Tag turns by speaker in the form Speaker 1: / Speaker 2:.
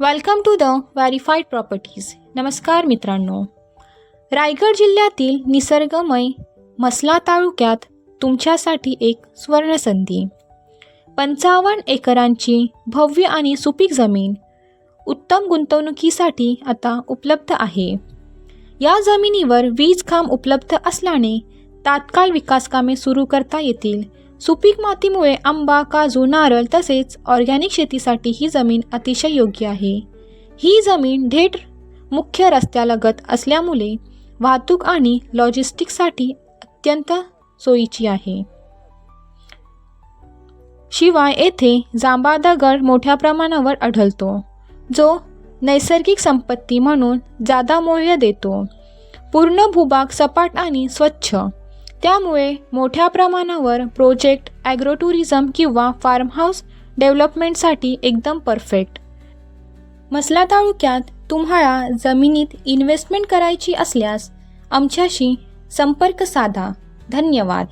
Speaker 1: Welcome to the verified properties. नमस्कार मित्रांनो. रायगड जिल्ह्यातील निसर्गमय मसला तालुक्यात तुमच्यासाठी एक सुवर्णसंधी. पंचावन्न एकरांची भव्य आणि सुपीक जमीन उत्तम गुंतवणुकीसाठी आता उपलब्ध आहे. या जमिनीवर वीज खांब उपलब्ध असल्याने तात्काळ विकासकामे सुरू करता येतील सुपीक मातीमुळे आंबा काजू नारळ तसेच ऑर्गॅनिक शेतीसाठी ही जमीन अतिशय योग्य आहे. ही जमीन थेट मुख्य रस्त्यालगत असल्यामुळे वाहतूक आणि लॉजिस्टिकसाठी अत्यंत सोयीची आहे. शिवाय येथे जांबा दगड मोठ्या प्रमाणावर आढळतो जो नैसर्गिक संपत्ती म्हणून जादा मूल्य देतो. पूर्ण भूभाग सपाट आणि स्वच्छ. त्यामुळे मोठ्या प्रमाणावर प्रोजेक्ट ॲग्रोटुरिझम किंवा फार्म हाऊस डेव्हलपमेंटसाठी एकदम परफेक्ट. मसला तालुक्यात तुम्हाला जमिनीत इन्व्हेस्टमेंट करायची असल्यास आमच्याशी संपर्क साधा. धन्यवाद.